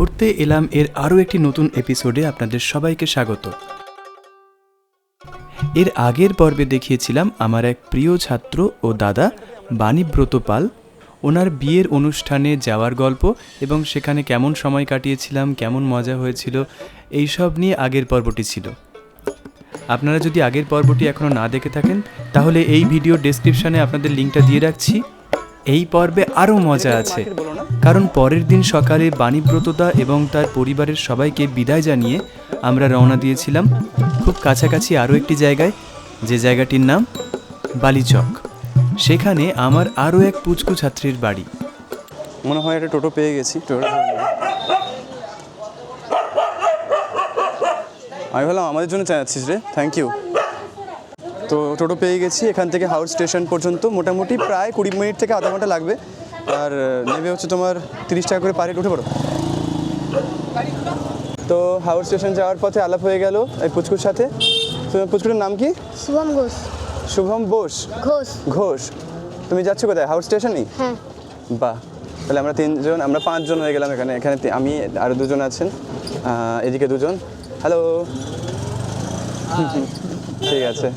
ঘুরতে এলাম এর আরও একটি নতুন এপিসোডে আপনাদের সবাইকে স্বাগত। এর আগের পর্বে দেখিয়েছিলাম আমার এক প্রিয় ছাত্র ও দাদা বাণীব্রত পাল। ওনার বিয়ের অনুষ্ঠানে যাওয়ার গল্প এবং সেখানে কেমন সময় কাটিয়েছিলাম, কেমন মজা হয়েছিল এই সব নিয়ে আগের পর্বটি ছিল। আপনারা যদি আগের পর্বটি এখনও না দেখে থাকেন, তাহলে এই ভিডিও ডেসক্রিপশনে আপনাদের লিঙ্কটা দিয়ে রাখছি। এই পর্বে আরও মজা আছে। কারণ পরের দিন সকালে বাণীব্রতদা এবং তার পরিবারের সবাইকে বিদায় জানিয়ে আমরা রওনা দিয়েছিলাম খুব কাছাকাছি আরও একটি জায়গায় যে জায়গাটির নাম বালিচক। সেখানে আমার আরও এক পুচকু ছাত্রীর বাড়ি। মনে হয় একটা টোটো পেয়ে গেছি। আমি ভাবলাম আমাদের জন্য চাচ্ছিস রে। থ্যাংক ইউ তো টোটো পেয়ে গেছি এখান থেকে হাওড় স্টেশন পর্যন্ত। মোটামুটি প্রায় কুড়ি মিনিট থেকে আধা ঘণ্টা লাগবে। আর নেবে হচ্ছে তোমার তিরিশ টাকা করে পারে উঠে পড়ো। তো হাওড় স্টেশন যাওয়ার পথে আলাপ হয়ে গেল এই পুচকুর সাথে। পুচকুরের নাম কি? শুভম ঘোষ। শুভম বোস? ঘোষ। ঘোষ। তুমি যাচ্ছ কোথায়? হাওড় স্টেশনেই? হ্যাঁ। বাহ। তাহলে আমরা তিনজন আমরা পাঁচজন হয়ে গেলাম এখানে। এখানে আমি আরও দুজন আছেন। এদিকে দুজন। হ্যালো ঠিক আছে।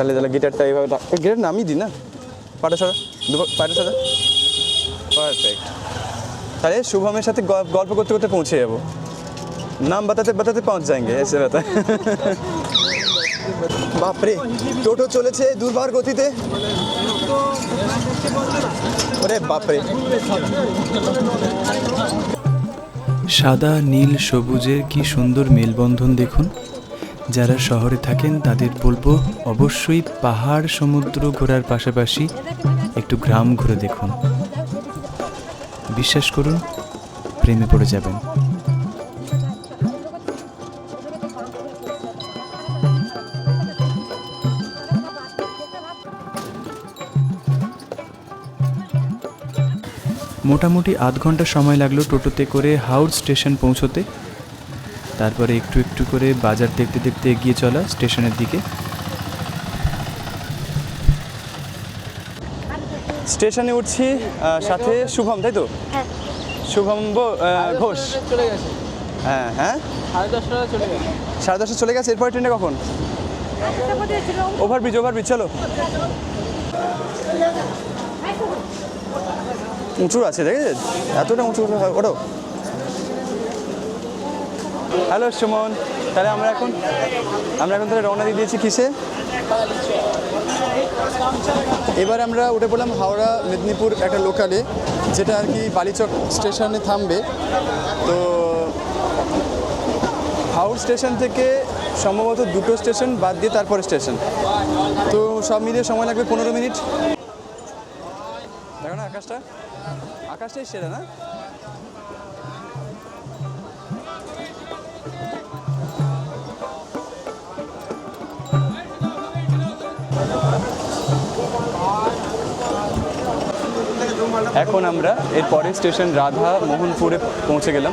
তাহলে তাহলে গিটারটা এইভাবে গিটার নামই দিই না? পাটা সরা পাটা সাদা পারফেক্ট। তাহলে শুভমের সাথে গল্প করতে করতে পৌঁছে যাব। নাম বাতাতে বাতাতে পৌঁছ যায়গে এসে বাতা। বাপরে টোটো চলেছে দুর্বার গতিতে। ওরে বাপরে। সাদা নীল সবুজের কি সুন্দর মেলবন্ধন দেখুন। যারা শহরে থাকেন তাদের বলব অবশ্যই পাহাড় সমুদ্র ঘোরার পাশাপাশি একটু গ্রাম ঘুরে দেখুন। বিশ্বাস করুন, প্রেমে পড়ে যাবেন। মোটামুটি আধ ঘণ্টা সময় লাগল টোটোতে করে হাওড় স্টেশন পৌঁছোতে। তারপরে একটু একটু করে বাজার দেখতে দেখতে এগিয়ে চলা স্টেশনের দিকে। স্টেশনে উঠছি সাথে শুভম তাই তো? হ্যাঁ। শুভম ঘোষ। হ্যাঁ হ্যাঁ? সাড়ে দশটা চলে গেছে। এরপরে ট্রেনটা কখন? ওভারব্রিজ ওভারব্রিজ চলো। উঁচু আছে দেখেছেন এতটা উঁচু উঁচু ওঠো। হ্যালো সুমন, তাহলে আমরা এখন আমরা এখন তাহলে রওনা দিয়ে দিয়েছি কিসে? এবার আমরা উঠে পড়লাম হাওড়া মেদিনীপুর একটা লোকালে, যেটা আর কি বালিচক স্টেশনে থামবে। তো হাওড় স্টেশন থেকে সম্ভবত দুটো স্টেশন বাদ দিয়ে তারপরে স্টেশন। তো সব মিলিয়ে সময় লাগবে পনেরো মিনিট। দেখো না, আকাশটা? আকাশটাই সেরা, না? এখন আমরা এর পরের স্টেশন রাধা মোহনপুরে পৌঁছে গেলাম।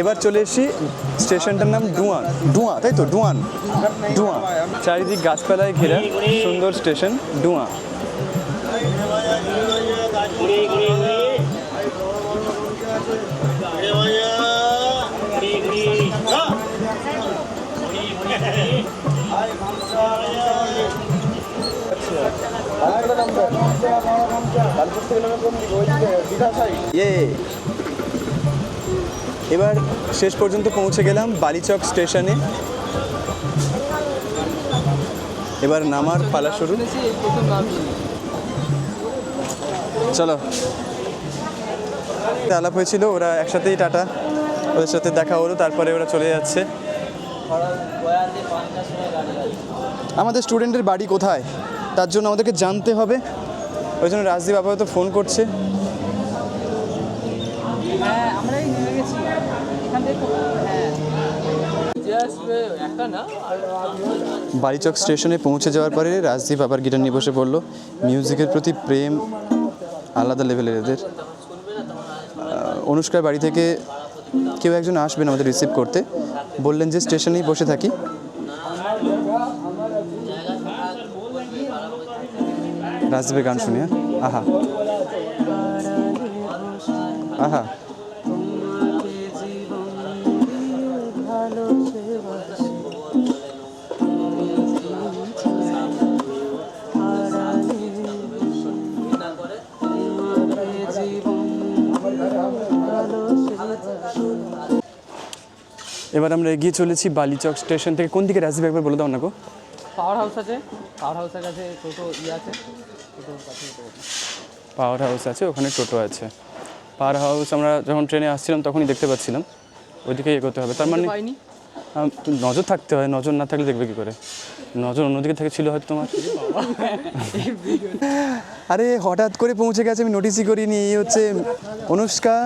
এবার চলে এসেছি স্টেশনটার নাম ডুয়ান। ডুয়া তাই তো? ডুয়ান। ডুয়া চারিদিক গাছপালায় ঘেরা সুন্দর স্টেশন ডুয়া ইয়ে। এবার শেষ পর্যন্ত পৌঁছে গেলাম বালিচক স্টেশনে। এবার নামার পালা শুরু। চলো। আলাপ হয়েছিল, ওরা একসাথেই টাটা। ওদের সাথে দেখা হলো, তারপরে ওরা চলে যাচ্ছে। আমাদের স্টুডেন্টের বাড়ি কোথায়? তার জন্য আমাদেরকে জানতে হবে। ওই জন্য রাজদীপ আপাতত ফোন করছে হ্যাঁ আমরাই নেমে গেছি এখান থেকে হ্যাঁ আসবে একটা না আর বালিচক স্টেশনে পৌঁছে যাওয়ার পরে রাজদীপ আবার গিটার নিয়ে বসে পড়ল। মিউজিকের প্রতি প্রেম আলাদা লেভেলের এদের। অনুষ্কার বাড়ি থেকে কেউ একজন আসবেন আমাদের রিসিভ করতে। বললেন যে স্টেশনেই বসে থাকি। রাজদীপের গান শুনি হ্যাঁ? আহা। আহা। এবার আমরা এগিয়ে চলেছি বালিচক স্টেশন থেকে। কোন দিকে রাজদীপ একবার বলে দাও না গো। পাওয়ার হাউস আছে। পাওয়ার হাউসের কাছে টোটো ইয়ে আছে। পাওয়ার হাউস আছে ওখানে টোটো আছে। পাওয়ার হাউস আমরা যখন ট্রেনে আসছিলাম তখনই দেখতে পাচ্ছিলাম। ওইদিকে ইয়ে করতে হবে। তার মানে নজর থাকতে হয় নজর না থাকলে দেখবে কি করে? নজর অন্যদিকে থেকে ছিল হয়তো তোমার। আরে হঠাৎ করে পৌঁছে গেছে আমি নোটিসই করিনি। এই হচ্ছে অনুষ্কা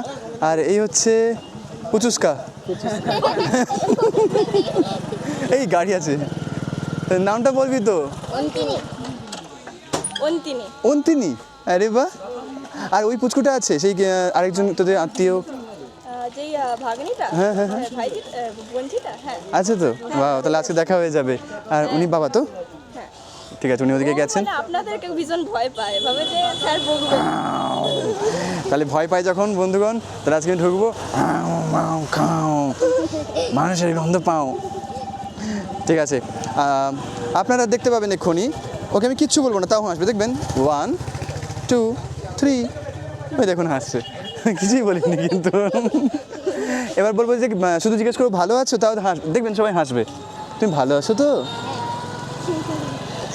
আর এই হচ্ছে পুচুস্কা এই গাড়ি আছে। নামটা বলবি তো? অন্তিনী। আরে বা আর ওই পুচকুটা আছে সেই আরেকজন তোদের আত্মীয়। যেই ভাগ্নিটা হ্যাঁ, হ্যাঁ, হ্যাঁ, ভাইজি আহ, হ্যাঁ। আছে তো? বাহ তাহলে আজকে দেখা হয়ে যাবে। আর উনি বাবা তো? ঠিক আছে উনি ওদিকে গেছেন? মানে আপনাদেরকে ভীষণ ভয় পায় ভাবে যে স্যার বকবে। তাহলে ভয় পাই যখন বন্ধুগণ তাহলে আজকে ঢুকবো। খাও। মানুষের গন্ধ পাও। ঠিক আছে আপনারা দেখতে পাবেন এক্ষুনি। ওকে আমি কিচ্ছু বলব না তাও হাসবে। দেখবেন? ওয়ান টু থ্রি ওই দেখুন হাসছে। কিছুই বলিনি কিন্তু। এবার বলব যে শুধু জিজ্ঞেস করব ভালো আছো? তাও হাস দেখবেন সবাই হাসবে। তুমি ভালো আছো তো?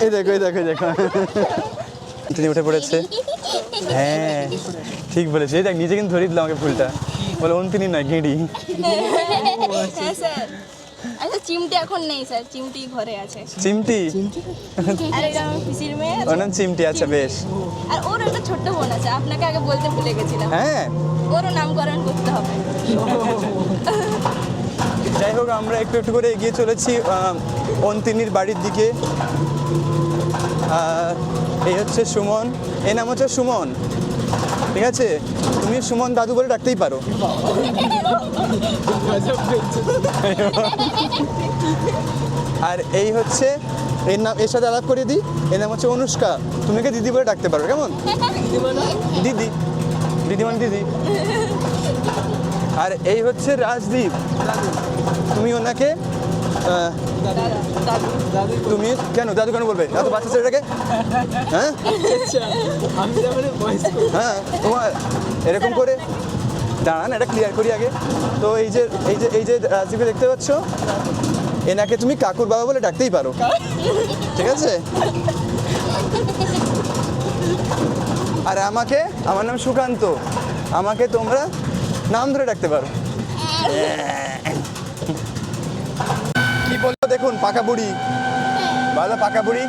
এই দেখো এই দেখো এই দেখো। তিনি উঠে পড়েছে। হ্যাঁ ঠিক বলেছি। এই দেখ নিজে কিন্তু ধরিয়ে দিল আমাকে ফুলটা। বলে অন্তিনী নয় গেঁড়ি। হ্যাঁ আচ্ছা চিমটি এখন নেই স্যার। চিমটি ঘরে আছে। চিমটি? ওর নাম চিমটি আচ্ছা বেশ। আর ওর একটা ছোট্ট বোন আছে আপনাকে আগে বলতে ভুলে গেছিলাম। হ্যাঁ। ওরও নামকরণ করতে হবে। যাই হোক আমরা একটু একটু করে এগিয়ে চলেছি অন্তিনীর বাড়ির দিকে। এই হচ্ছে সুমন। এর নাম হচ্ছে সুমন। ঠিক আছে? তুমি সুমন দাদু বলে ডাকতেই পারো। আর এই হচ্ছে এর নাম এর সাথে আলাপ করে দিই। এর নাম হচ্ছে অনুষ্কা। তুমি কি দিদি বলে ডাকতে পারো, কেমন? দিদি। দিদি মানে দিদি। আর এই হচ্ছে রাজদীপ। তুমি ওনাকে তুমি কেন, দাদু কেন বলবে? দাদু বাচ্চা ছেলেটাকে? হ্যাঁ? হ্যাঁ তোমার, এরকম করে। দাঁড়ান, এটা ক্লিয়ার করি আগে। তো এই যে এই যে এই যে রাজদীপকে দেখতে পাচ্ছ? এনাকে তুমি কাকুর বাবা বলে ডাকতেই পারো। ঠিক আছে? আর আমাকে, আমার নাম সুকান্ত। আমাকে তোমরা নাম ধরে ডাকতে পারো। কি বলব দেখুন, পাকা বুড়ি। ভালো পাকা বুড়ি?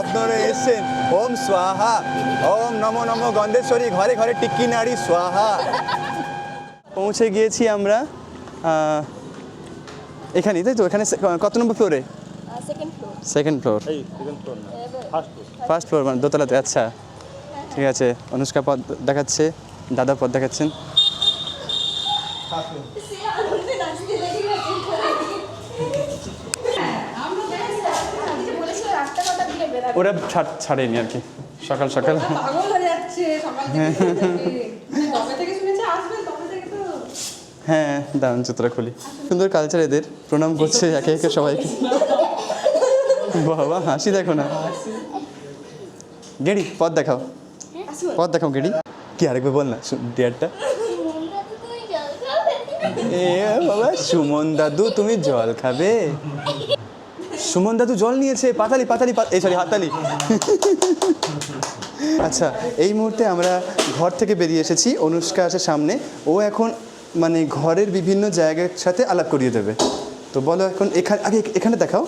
আপনারা এসেছেন। ওম স্বাহা। ওম নমো নমো গন্ধেশ্বরী, ঘরে ঘরে টিক্কি নাড়ি, স্বাহা। পৌঁছে গিয়েছি আমরা। এখানেই তাই তো? এখানে কত নম্বর ফ্লোরে সেকেন্ড ফ্লোর ফার্স্ট ফ্লোর মানে দোতলাতে। আচ্ছা ঠিক আছে। অনুষ্কা পদ দেখাচ্ছে দাদা পদ দেখাচ্ছেন। ওরা ছাড়- ছাড়েনি আর কি। সকাল সকাল। হয়ে যাচ্ছে সকাল থেকে মানে কবে থেকে শুনেছে আসবে তবে থেকে তো হ্যাঁ দারুণ চিত্রা খুলি। সুন্দর কালচার এদের। প্রণাম করছে একে একে সবাইকে। বাবা, হাসি দেখো না। গেড়ি, পথ দেখাও। পথ দেখাও গেড়ি। কি আরেকবার বল না ডিয়ারটা এ বাবা, সুমন দাদু, তুমি জল খাবে। সুমন দাদু জল নিয়েছে, পাতালি পাতালি এই সরি হাতালি আচ্ছা এই মুহূর্তে আমরা ঘর থেকে বেরিয়ে এসেছি অনুষ্কা আছে সামনে। ও এখন মানে ঘরের বিভিন্ন জায়গার সাথে আলাপ করিয়ে দেবে। তো বলো এখন এখানে আগে এখানে দেখাও।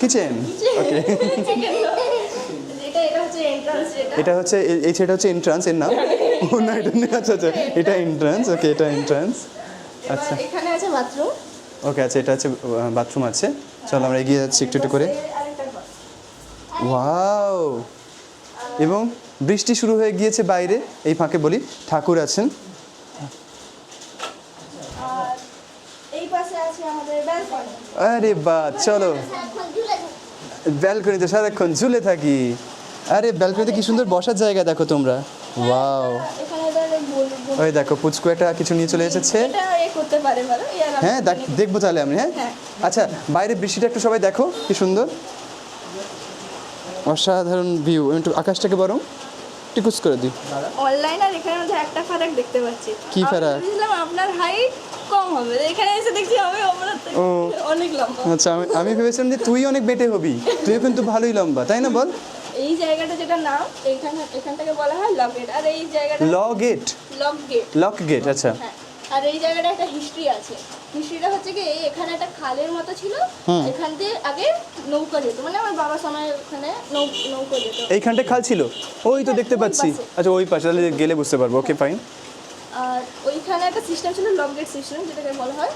কিচেন। ওকে। এটা এটা হচ্ছে এই- ছেলেটা হচ্ছে এন্ট্রান্স এর নাম? ও না এটা আচ্ছা আচ্ছা। এটা এন্ট্রান্স ওকে এটা এন্ট্রান্স আচ্ছা। এখানে আছে বাথরুম ওকে আচ্ছা এটা আছে বাথরুম আছে। চলো আমরা এগিয়ে যাচ্ছি একটু একটু করে। ওয়াও! এবং বৃষ্টি শুরু হয়ে গিয়েছে বাইরে এই ফাঁকে বলি ঠাকুর আছেন। আর বা চলো। ব্যালকনিতে সারাক্ষণ ঝুলে থাকি। আরে ব্যালকনিতে কি সুন্দর বসার জায়গা দেখো তোমরা। ওয়াও ওই দেখো পুচকু একটা কিছু নিয়ে চলে এসেছে। হ্যাঁ দেখ- দেখব তাহলে আমি হ্যাঁ? হ্যাঁ। আচ্ছা বাইরে বৃষ্টিটা একটু সবাই দেখো কি সুন্দর। অসাধারণ ভিউ একটু আকাশটাকে বরং টিকুস করে দিই। অনলাইন আর এখানের মধ্যে একটা ফারাক দেখতে পাচ্ছি। কি ফারাক? বুঝলাম আপনার হাইট কম হবে। এখানে এসে দেখছি আমি আমরা অনেক লম্বা। আচ্ছা আমি আমি ভেবেছিলাম যে তুই অনেক বেটে হবি। তুই কিন্তু ভালোই লম্বা তাই না বল? এই জায়গাটা যেটা নাম এইখান এখান থেকে বলা হয় লকেট আর এই জায়গাটা ল gate lock gate lock gate আচ্ছা। হ্যাঁ। আর এই জায়গাটা একটা হিস্ট্রি আছে। হিস্ট্রিটা হচ্ছে কি এই এখানে একটা খালের মতো ছিল হুম। এখান দিয়ে আগে নৌকা যেত। মানে আমার বাবার সময় ওখানে নৌ- নৌকো যেত। এইখানটা খাল ছিল? ওই তো দেখতে ওই পাচ্ছি। আচ্ছা ওই পাশে তাহলে গেলে বুঝতে পারব। ওকে ফাইন আর ওইখানে একটা সিস্টেম ছিল লক গেট সিস্টেম যেটাকে বলা হয়।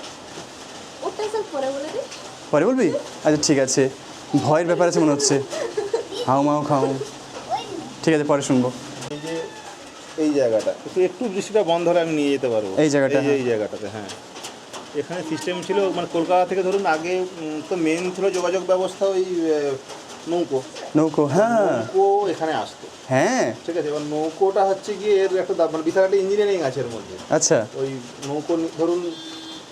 ওটা স্যার পরে বলে দিই। পরে বলবি? আচ্ছা ঠিক আছে। ভয়ের ব্যাপার আছে মনে হচ্ছে। হাউ মাউ খাও। ঠিক আছে পরে শুনব। এই জায়গাটা। একটু একটু বৃষ্টিটা বন্ধ হলে আমি নিয়ে যেতে পারব। এই জায়গাটা, এই যে হ্যাঁ। এই জায়গাটাতে হ্যাঁ। এখানে সিস্টেম ছিল মানে কলকাতা থেকে ধরুন আগে তো মেন ছিল যোগাযোগ ব্যবস্থা ওই নৌকো। নৌকো হ্যাঁ। নৌকো এখানে আসতো। হ্যাঁ। ঠিক আছে এবার নৌকোটা হচ্ছে গিয়ে এর একটা মানে বিশাল একটা ইঞ্জিনিয়ারিং আছে এর মধ্যে। আচ্ছা। ওই নৌকো ধরুন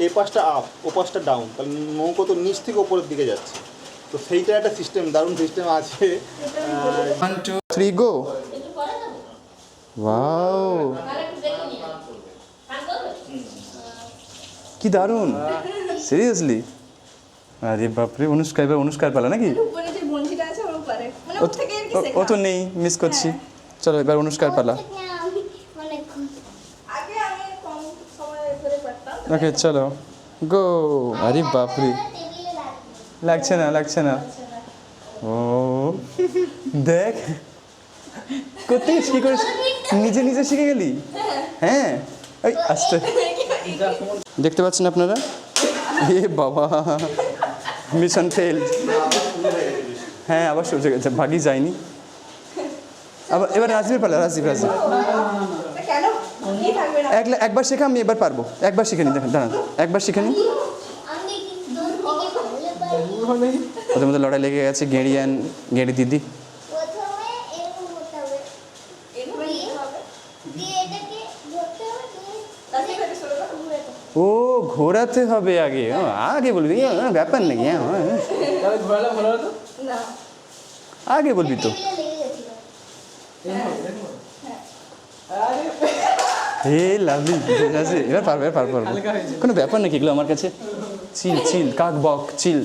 এ পাশটা আপ ও পাশটা ডাউন তাহলে নৌকো তো নিচ থেকে ওপরের দিকে যাচ্ছে। তো সেইটা একটা সিস্টেম দারুণ সিস্টেম আছে। One two three go wow কি দারুণ। সিরিয়াসলি আরে বাপরে অনুষ্কা এবার অনুষ্কার পালা নাকি? উপরে মানে ও তো নেই মিস করছি। চলো এবার অনুষ্কার পালা। ওকে চলো। গো আরে বাপরে। লাগছে না লাগছে না। ও। দেখ। করতে গেছিস কি করিস নিজে নিজে শিখে গেলি? হ্যাঁ। এই, আস্তে। দেখতে পাচ্ছেন আপনারা? এ বাবা মিশন ফেল হ্যাঁ আবার সহ্য গেছে ভাগি যায়নি। আবার, এবার রাজবীর পালা রাজীব রাজীব একবার শেখা, আমি এবার পারব। একবার শিখে নি, দেখেন, দাঁড়ান। একবার শিখে নি। ওদের মধ্যে লড়াই লেগে গেছে গেঁড়ি গেঁড়ি দিদি প্রথমে এরকম করতে হবে এভাবে নিতে হবে দিয়ে এটাকে ধরতে হবে দিয়ে তাতে করে ষোলো টাকা ঘুরে তো ও ঘোরাতে হবে আগে। আগে বলবি ও, ব্যাপার নাকি হ্যাঁ, হ্যাঁ। আগে বলবি তো। হে লাভলি আছে এবার পারব এবার পারব কোনো ব্যাপার নাকি এগুলো আমার কাছে। চিল চিল কাক বক চিল।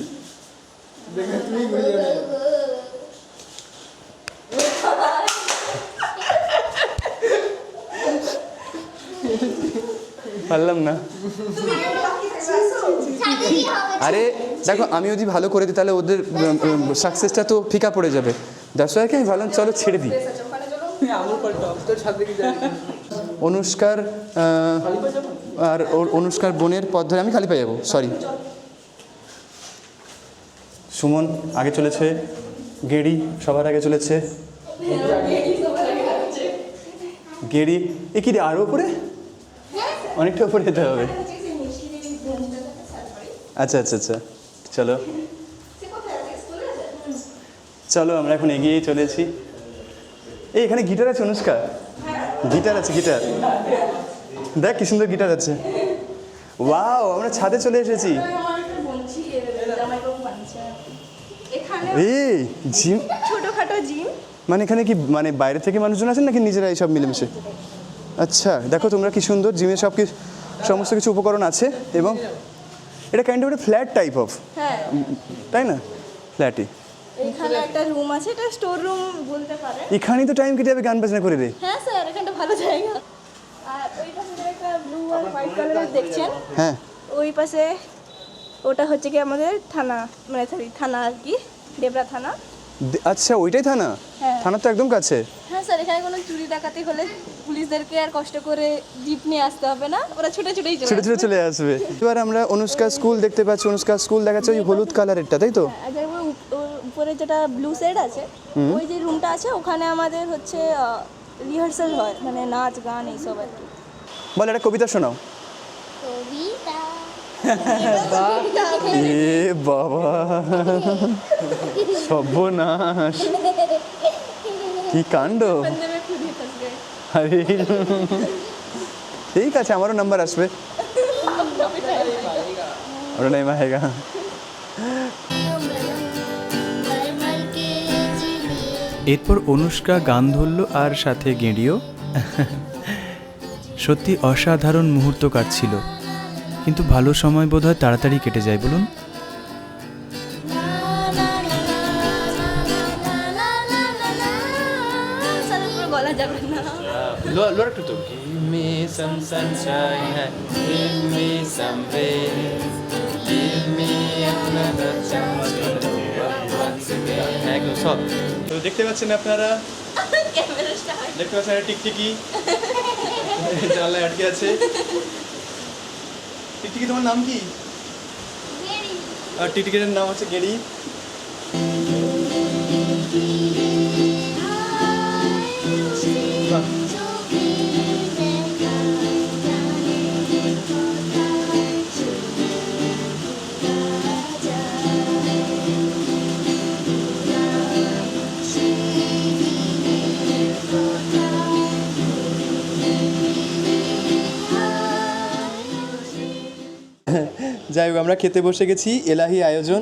পারলাম না। আরে, দেখো, আমি যদি ভালো করে দিই, তাহলে ওদের সাকসেসটা তো ফিকা পড়ে যাবে। দ্যাটস আমি ভাবলাম চলো ছেড়ে দিই। অনুষ্কার আর ওর অনুষ্কার বোনের পথ ধরে আমি খালি পেয়ে যাব। সরি সুমন, আগে চলেছে। গেড়ি সবার আগে চলেছে। গেড়ি এ কি রে আরও উপরে? অনেকটা উপরে যেতে হবে। আচ্ছা আচ্ছা আচ্ছা। চলো। চলো, আমরা এখন এগিয়েই চলেছি। এই, এখানে গিটার আছে, অনুষ্কা? গিটার আছে, গিটার। দেখ, কি সুন্দর গিটার আছে। ওয়াও, আমরা ছাদে চলে এসেছি। এই, জিম। ছোটোখাটো জিম মানে এখানে কি মানে বাইরে থেকে মানুষজন আছেন নাকি নিজেরা এইসব মিলেমিশে? আচ্ছা দেখো তোমরা কি সুন্দর জিমের সব কিছু সমস্ত কিছু উপকরণ আছে, এবং এটা কাইন্ড অফ একটা ফ্ল্যাট টাইপ অফ হ্যাঁ। তাই না? ফ্ল্যাটই এখানে একটা রুম আছে এটা স্টোর রুম বলতে পারে। এখানেই তো টাইম কেটে যাবে গান বাজনা করে রে। হ্যাঁ স্যার এখানটা ভালো জায়গা। আর ওই পাশে যে একটা ব্লু আর হোয়াইট কালারের দেখছেন? হ্যাঁ। ওই পাশে ওটা হচ্ছে কি আমাদের থানা মানে সরি থানা আর কি দেবরা থানা। আচ্ছা ওইটাই থানা? হ্যাঁ। থানার তো একদম কাছে? হ্যাঁ স্যার এখানে কোনো চুরি ডাকাতি হলে পুলিশদেরকে আর কষ্ট করে জিপ নিয়ে আসতে হবে না? ওরা ছুটে ছুটেই চলে ছোটো ছোটো চলে আসবে। এবার আমরা অনুষ্কা স্কুল দেখতে পাচ্ছি। অনুষ্কা স্কুল দেখাচ্ছে ওই হলুদ কালারেরটা তাই তো? ওর উপরে যেটা ব্লু শেড আছে ওই যে রুমটা আছে ওখানে আমাদের হচ্ছে রিহার্সাল হয় মানে নাচ গান এইসব আর কি। বল একটা কবিতা শোনাও। কবিতা। এ বাবা। সর্বনাশ। কি কাণ্ড? আরে। ঠিক আছে, আমারও নাম্বার আসবে। ওটা নেই, মাহেগা। এরপর অনুষ্কা গান ধরল আর সাথে গেঁড়িও। সত্যি অসাধারণ মুহূর্ত কাটছিল। কিন্তু ভালো সময় বোধহয় তাড়াতাড়ি কেটে যায় বলুন স্যার পুরো গলা যাবে না লোয়ার তো Give me some sunshine, হ্যাঁ। give me some rain, give me another chance to live once again. হ্যাঁ, একদম সব তো দেখতে পাচ্ছেন আপনারা দেখতে পাচ্ছেন টিকটিকি জানলায় আটকে আছে টিকটিকি তোমার নাম কি? টিকটিকির নাম হচ্ছে গেড়ি হোক আমরা খেতে বসে গেছি এলাহি আয়োজন।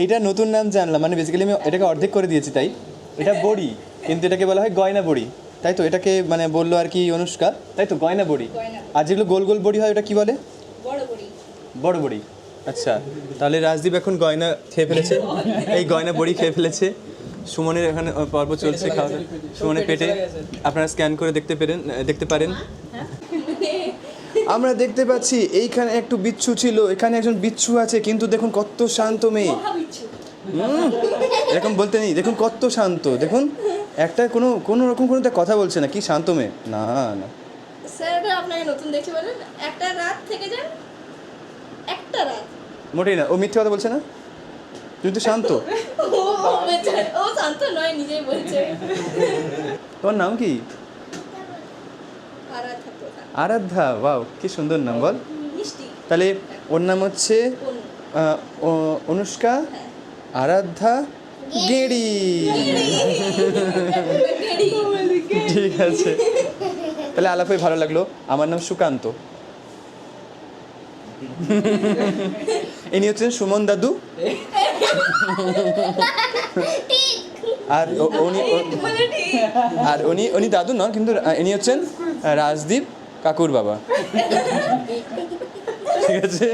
এইটা নতুন নাম জানলাম মানে বেসিক্যালি আমি এটাকে অর্ধেক করে দিয়েছি তাই। এটা বড়ি কিন্তু এটাকে বলা হয় গয়না বড়ি। তাই তো এটাকে মানে বলল আর কি অনুষ্কা। তাই তো গয়না বড়ি। আর যেগুলো গোল গোল বড়ি হয় ওটা কি বলে? বড় বড়ি। আচ্ছা তাহলে রাজদীপ এখন গয়না খেয়ে ফেলেছে। এই গয়না বড়ি খেয়ে ফেলেছে। সুমনের এখানে পর্ব চলছে খাওয়া দাওয়া। সুমনের পেটে। আপনারা স্ক্যান করে দেখতে পেরেন দেখতে পারেন। আমরা দেখতে পাচ্ছি এইখানে একটু বিচ্ছু ছিল এখানে একজন বিচ্ছু আছে কিন্তু দেখুন কত শান্ত মেয়ে। এরকম বলতে নেই দেখুন কত শান্ত দেখুন একটা কোনো কোনো রকম কোনো কথা বলছে না কি শান্ত মেয়ে। না না। স্যার আপনাকে নতুন দেখে বলেন একটা রাত থেকে যান একটা রাত। মোটেই না ও মিথ্যে কথা বলছে না? তুই তো শান্ত। ও শান্ত নয় নিজেই বলছে। তোমার নাম কি? আরাধ্যা বাও কি সুন্দর নাম বল। তাহলে ওর নাম হচ্ছে অনুষ্কা আরাধ্যা গেড়ি। ঠিক আছে। তাহলে আলাপ হয়ে ভালো লাগল। আমার নাম সুকান্ত। ইনি হচ্ছেন সুমন দাদু। আর উনি আর উনি উনি দাদু নন কিন্তু ইনি হচ্ছেন রাজদীপ। কাকুর বাবা। ঠিক আছে?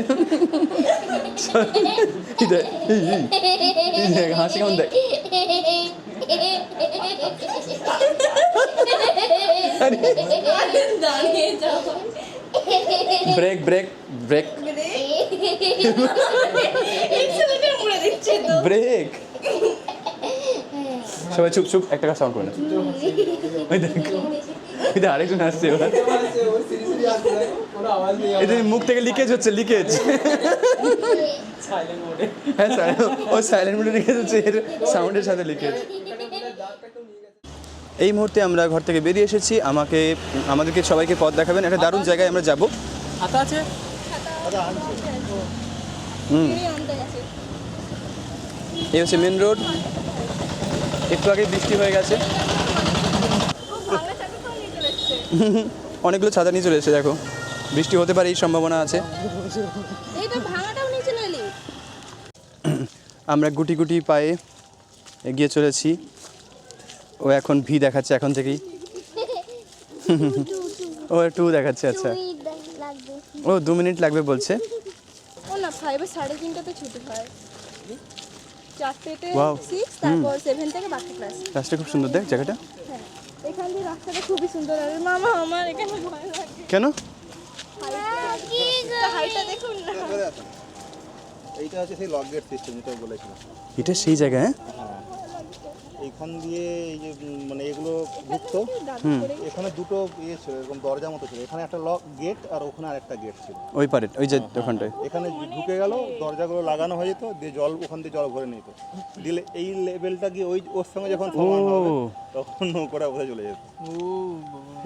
হাসি কেমন দেখ? Break break break. ব্রেক। সবাই চুপ চুপ, একটা কাজ সাউন্ড করে না ওই দেখ। ওই আরেকজন আসছে এবার। এই যে মুখ থেকে লিকেজ হচ্ছে লিকেজ সাইলেন্ট মোডে হ্যাঁ স্যার ও সাইলেন্ট মোডে লিকেজ হচ্ছে এর সাউন্ডের সাথে লিকেজ এই মুহূর্তে আমরা ঘর থেকে বেরিয়ে এসেছি। আমাকে আমাদেরকে সবাইকে পথ দেখাবেন। একটা দারুণ জায়গায় আমরা যাব। হাতা আছে? হুম। এই হচ্ছে মেন রোড একটু আগে বৃষ্টি হয়ে গেছে। অনেকগুলো ছাতা নিয়ে চলে এসেছে দেখো। বৃষ্টি হতে পারে এই সম্ভাবনা আছে। আমরা গুটি গুটি পায়ে এগিয়ে চলেছি। ও এখন ভি দেখাচ্ছে এখন থেকেই। ও টু দেখাচ্ছে আচ্ছা। ও দু মিনিট লাগবে বলছে। ও না ফাইভে সাড়ে তিনটাতে ছুটি হয় চারটেতে সিক্স তারপর সেভেন থেকে বাকি ক্লাস রাস্তা খুব সুন্দর দেখ জায়গাটা। হ্যাঁ এখান দিয়ে রাস্তাটা খুবই সুন্দর আর মামা আমার এখানে ভয় লাগে। কেন? এইটা হচ্ছে সেই লক গেট সিস্টেম যেটা বলেছিলাম। এটা সেই জায়গা হ্যাঁ। এইখান দিয়ে এই যে মানে এগুলো ঢুকতো। এখানে দুটো ইয়ে ছিল এরকম দরজা মতো ছিল। এখানে একটা লক গেট আর ওখানে আরেকটা গেট ছিল। ওই পারে ওই যে ওখানটায় এখানে ঢুকে গেল দরজাগুলো লাগানো হয়ে যেত দিয়ে জল ওখান দিয়ে জল ভরে নিত। দিলে এই লেভেলটা গিয়ে ওই ওর সঙ্গে যখন সমান হবে। তখন নৌকোটা বোঝা চলে যেত।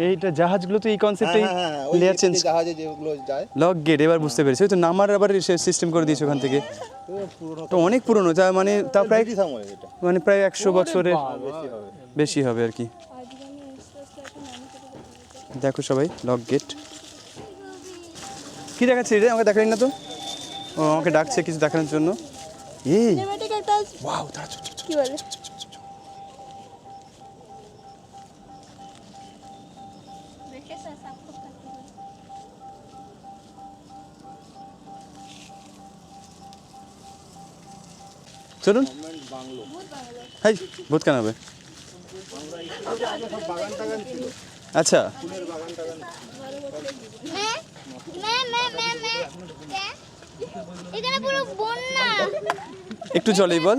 এইটা জাহাজগুলো তো এই কনসেপ্টেই হ্যাঁ, হ্যাঁ, হ্যাঁ, ওই লেয়ার চেঞ্জ জাহাজে যেগুলো যায়। লক গেট এবার বুঝতে পেরেছি। ওই তো নামার আবার সিস্টেম করে দিয়েছে ওখান থেকে। তো পুরোনো তো অনেক পুরনো তা মানে তা প্রায় মানে প্রায় একশো বছরের বেশি হবে বেশি হবে আর কি। দেখো সবাই লক গেট কি দেখাচ্ছে রে? আমাকে দেখালি না তো? ও আমাকে ডাকছে কিছু দেখানোর জন্য। এই। ওয়াও দাঁড়া। কি বলে? চলুন। হাই বহুত কেন হবে? আচ্ছা। একটু জলেই বল।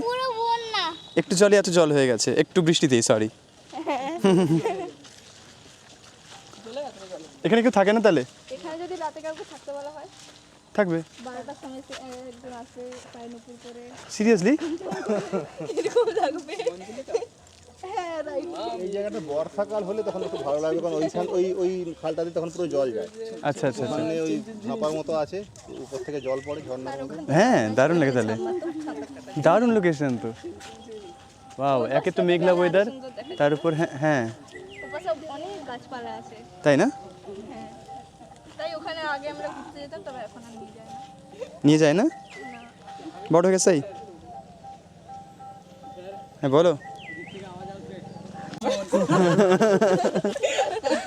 একটু জলে এত জল হয়ে গেছে, একটু বৃষ্টিতেই সরি এখানে কেউ থাকে না তাহলে? এখানে যদি রাতে কাউকে থাকতে বলা হয়। থাকবে? সিরিয়াসলি? হ্যাঁ রাইট এই জায়গাটা বর্ষাকাল হলে তখন একটু ভালো লাগবে কারণ ওইখান ওই ওই খালটাতে তখন পুরো জল যায়। আচ্ছা আচ্ছা আচ্ছা। মানে ওই ঝাঁপার মতো আছে উপর থেকে জল পড়ে ঝর্ণার মতো। হ্যাঁ দারুণ লাগে তাহলে। দারুণ লোকেশন তো। ওয়াও একে তো মেঘলা ওয়েদার তার উপর হ্যাঁ হ্যাঁ। ওপাশে অনেক গাছপালা আছে। তাই না? তাই ওখানে আগে আমরা ঘুরতে যেতাম তবে এখন আর নিয়ে যায় না। নিয়ে যায় না? বড় হয়ে গেছে? হ্যাঁ বলো।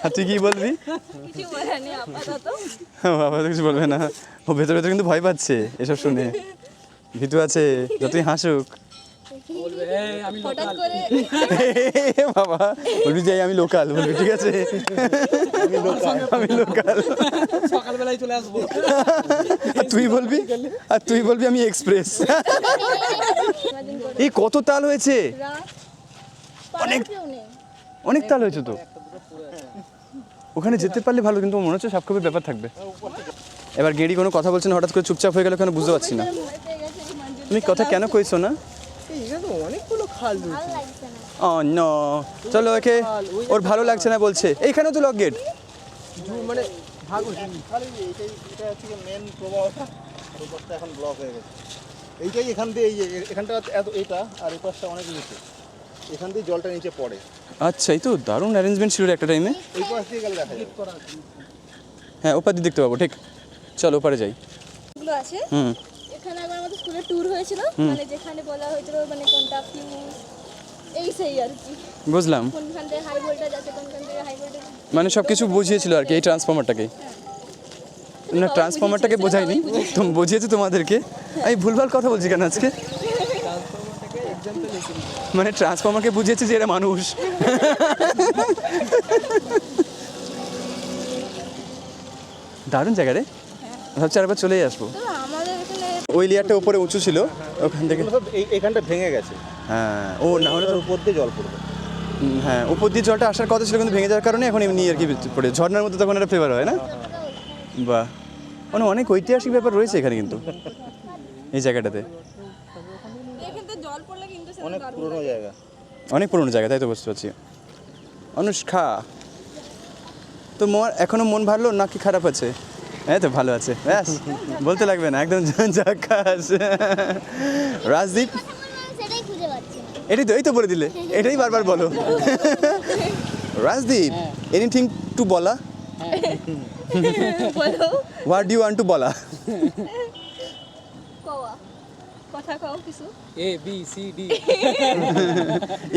আর তুই কি বলবি? আপাতত। বাবা কিছু বলবে না। ও ভেতরে ভেতরে কিন্তু ভয় পাচ্ছে এসব শুনে। ভীতু আছে যতই হাসুক। বাবা বলবি আমি লোকাল বলবি ঠিক আছে আমি লোকাল সকালবেলায় চলে আসব। আর তুই বলবি? আর তুই বলবি আমি এক্সপ্রেস এই কত তাল হয়েছে? অনেক অনেক তাল হয়েছে তো। ওখানে যেতে পারলে ভালো কিন্তু মনে হচ্ছে সাপখোপের ব্যাপার থাকবে। এবার গেড়ি কোনো কথা বলছে না হঠাৎ করে চুপচাপ হয়ে গেল কেন বুঝতে পারছি না। তুমি কথা কেন কইছো না? ভালো লাগছে না। ও নো চলো ওকে ওর ভালো লাগছে না বলছে। এইখানেও তো লক গেট খালি এইটাই এটা হচ্ছে মেন প্রবাহটা এখন ব্লক হয়ে গেছে। এইটাই এখান দিয়ে এই যে এখানটা এত এইটা আর এই পাশটা অনেক নিচে। এখান দিয়ে জলটা নিচে পড়ে। আচ্ছা এই তো দারুণ অ্যারেঞ্জমেন্ট ছিল একটা টাইমে এই পাশ দিয়ে গেলে দেখা হ্যাঁ ওপার দিয়ে দেখতে পাবো ঠিক। চলো ওপারে যাই। আছে? হুম। এখানে একবার আমাদের স্কুলে ট্যুর হয়েছিল। মানে যেখানে বলা হয়েছিল মানে কোনটা ফিউজ এই সেই আর কি। বুঝলাম। কোনখান থেকে হাই ভোল্টেজ আছে কোনখান থেকে হাই ভোল্টেজ মানে সব কিছু বুঝিয়েছিল আর কি এই ট্রান্সফর্মারটাকে না ট্রান্সফর্মারটাকে বোঝায়নি তো বুঝিয়েছে তোমাদেরকে। আমি ভুলভাল কথা বলছি কেন আজকে? মানে ট্রান্সফর্মারকে বুঝিয়েছে যে এরা মানুষ। দারুণ জায়গা রে। ভাবছি আরেকবার চলেই আসব। ওই লেয়ারটা উপরে উঁচু ছিল ওখান থেকে এখানটা ভেঙে গেছে। হ্যাঁ ও না হলে তো উপর দিয়ে জল পড়বে। হ্যাঁ উপর দিয়ে জলটা আসার কথা ছিল কিন্তু ভেঙে যাওয়ার কারণে এখন এমনি আর কি পড়ে। ঝর্ণার মধ্যে তখন একটা ফ্লেভার হয় না? বাহ। মানে অনেক ঐতিহাসিক ব্যাপার রয়েছে এখানে কিন্তু এই জায়গাটাতে। এখান থেকে জল পড়লে কিন্তু সেটা অনেক পুরনো জায়গা। অনেক পুরনো জায়গা তাই তো বুঝতে পারছি। অনুষ্কা তো মন এখনও মন ভালো নাকি খারাপ আছে? এই তো ভালো আছে ব্যাস। বলতে লাগবে না একদম জাকাস রাজদীপ? এটাই তো এই তো বলে দিলে। এটাই বারবার বলো। রাজদীপ এনিথিং টু বলা? বলো। হোয়াট ইউ ওয়ান্ট টু বলা? কথা কও কিছু। A B C D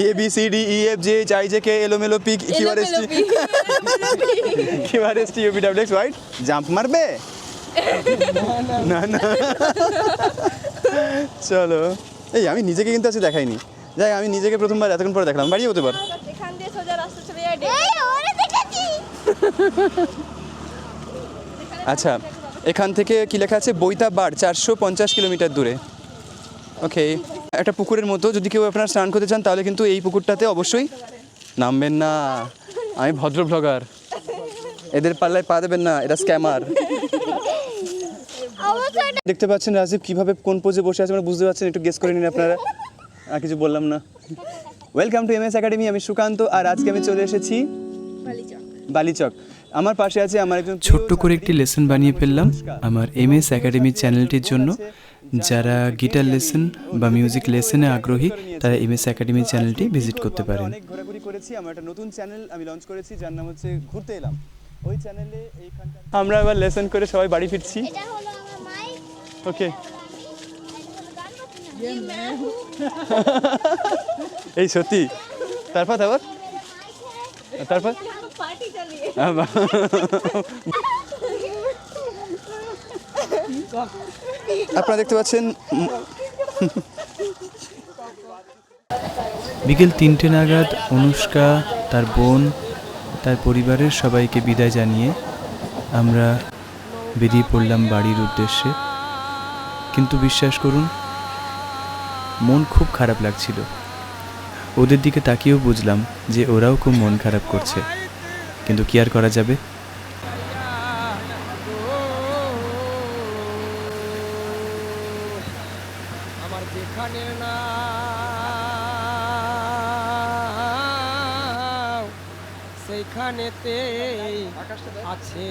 A B C D E F J H I J K এলো মেলো P Q R S T Q R S T U P W X white jump মারবে না না। চলো। এই আমি নিজেকে কিন্তু আজকে দেখাইনি। যাই আমি নিজেকে প্রথমবার এতক্ষণ পরে দেখলাম। বাড়ি হতে পার। এখান দিয়ে সোজা রাস্তা চলে যায় এই ওরে দেখেছি। আচ্ছা এখান থেকে কি লেখা আছে? বইতা বার চারশো পঞ্চাশ কিলোমিটার দূরে। ওকে একটা পুকুরের মতো যদি কেউ আপনারা স্নান করতে চান, তাহলে কিন্তু এই পুকুরটাতে অবশ্যই নামবেন না। আমি ভদ্র ব্লগার এদের পাল্লায় পা দেবেন না এটা স্ক্যামার দেখতে পাচ্ছেন রাজীব কীভাবে কোন পোজে বসে আছে বুঝতে পারছেন একটু গেস করে নিন আপনারা। আর কিছু বললাম না। Welcome to M S academy আমি সুকান্ত, আর আজকে আমি চলে এসেছি বালিচক। আমার পাশে আছে আমার একজন ছোট্ট করে একটি লেসন বানিয়ে ফেললাম আমার এম এস একাডেমি চ্যানেলটির জন্য। যারা গিটার লেসন বা মিউজিক লেসনে আগ্রহী তারা এম এস একাডেমি চ্যানেলটি ভিজিট করতে পারেন। অনেক ঘোরাঘুরি করেছি আমার একটা নতুন চ্যানেল আমি লঞ্চ করেছি যার নাম হচ্ছে ঘুরতে এলাম। ওই চ্যানেলে এইখানটা আমরা এবার লেসন করে সবাই বাড়ি ফিরছি। এটা হলো আমার মাইক ওকে এই সত্যি? তারপর তারপর? তারপর? পার্টি চালিয়ে আবার। আপনারা দেখতে পাচ্ছেন বিকেল তিনটে নাগাদ অনুষ্কা, তার বোন, তার পরিবারের সবাইকে বিদায় জানিয়ে আমরা বেরিয়ে পড়লাম বাড়ির উদ্দেশ্যে। কিন্তু বিশ্বাস করুন, মন খুব খারাপ লাগছিল। ওদের দিকে তাকিয়েও বুঝলাম যে ওরাও খুব মন খারাপ করছে। কিন্তু কি আর করা যাবে? সেইখানেতে আছে।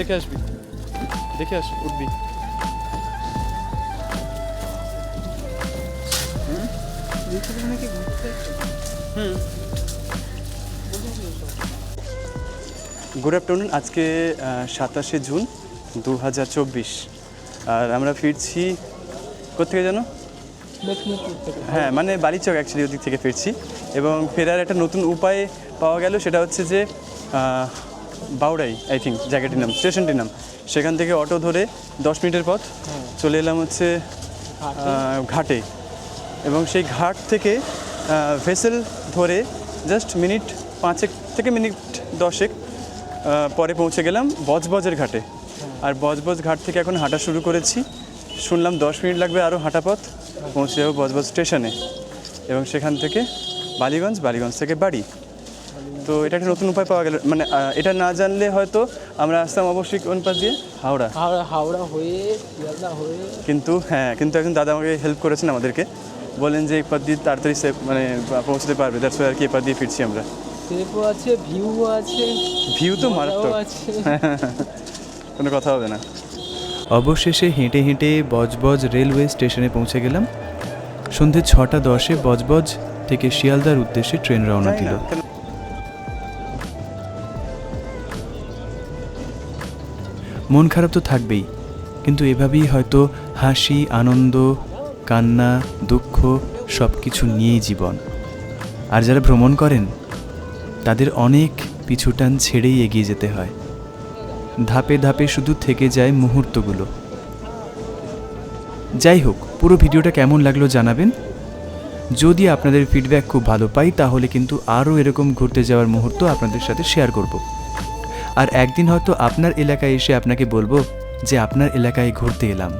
দেখে আসবি। দেখে আস, উঠবি। গুড আফটারনুন আজকে সাতাশে জুন দু হাজার চব্বিশ। আর আমরা ফিরছি কোথেকে জানো? হ্যাঁ মানে বালিচক অ্যাকচুয়ালি ওদিক থেকে ফিরছি। এবং ফেরার একটা নতুন উপায় পাওয়া গেল, সেটা হচ্ছে যে বাউড়াই আই থিঙ্ক জায়গাটির নাম স্টেশনটির নাম। সেখান থেকে অটো ধরে দশ মিনিটের পথ চলে এলাম হচ্ছে ঘাটে? এবং সেই ঘাট থেকে ভেসেল ধরে জাস্ট মিনিট পাঁচেক থেকে মিনিট দশেক পরে পৌঁছে গেলাম বজবজের ঘাটে। আর বজবজ ঘাট থেকে এখন হাঁটা শুরু করেছি। শুনলাম দশ মিনিট লাগবে আরও হাঁটা পথ পৌঁছে যাব বজবজ স্টেশনে। এবং সেখান থেকে বালিগঞ্জ বালিগঞ্জ থেকে বাড়ি। তো এটা একটা নতুন উপায় পাওয়া গেল। মানে এটা না জানলে হয়তো আমরা আসতাম অবশ্যই কোন পাশ দিয়ে? হাওড়া। হাওড়া হাওড়া হয়ে শিয়ালদা হয়ে। কিন্তু হ্যাঁ কিন্তু একজন দাদা আমাকে হেল্প করেছেন আমাদেরকে। বলেন যে এই পথ দিয়ে তাড়াতাড়ি সে- মানে পৌঁছতে পারবে। দ্যাটস আর কি এপার দিয়ে ফিরছি আমরা। সেপও আছে ভিউ আছে। ভিউ তো মারাত্মক। আছে। কোনো কথা হবে না। অবশেষে হেঁটে হেঁটে বজবজ রেলওয়ে স্টেশনে পৌঁছে গেলাম। সন্ধে ছটা দশে বজবজ থেকে শিয়ালদার উদ্দেশ্যে ট্রেন রওনা দিল। মন খারাপ তো থাকবেই। কিন্তু এভাবেই হয়তো হাসি, আনন্দ, কান্না, দুঃখ সব কিছু নিয়েই জীবন। আর যারা ভ্রমণ করেন, তাদের অনেক পিছুটান ছেড়েই এগিয়ে যেতে হয়। ধাপে ধাপে শুধু থেকে যায় মুহূর্তগুলো। যাই হোক, পুরো ভিডিওটা কেমন লাগল জানাবেন? যদি আপনাদের ফিডব্যাক খুব ভালো পাই, তাহলে কিন্তু আরও এরকম ঘুরতে যাওয়ার মুহূর্ত আপনাদের সাথে শেয়ার করব। আর একদিন হয়তো আপনার এলাকায় এসে আপনাকে বলব যে আপনার এলাকায় ঘুরতে এলাম।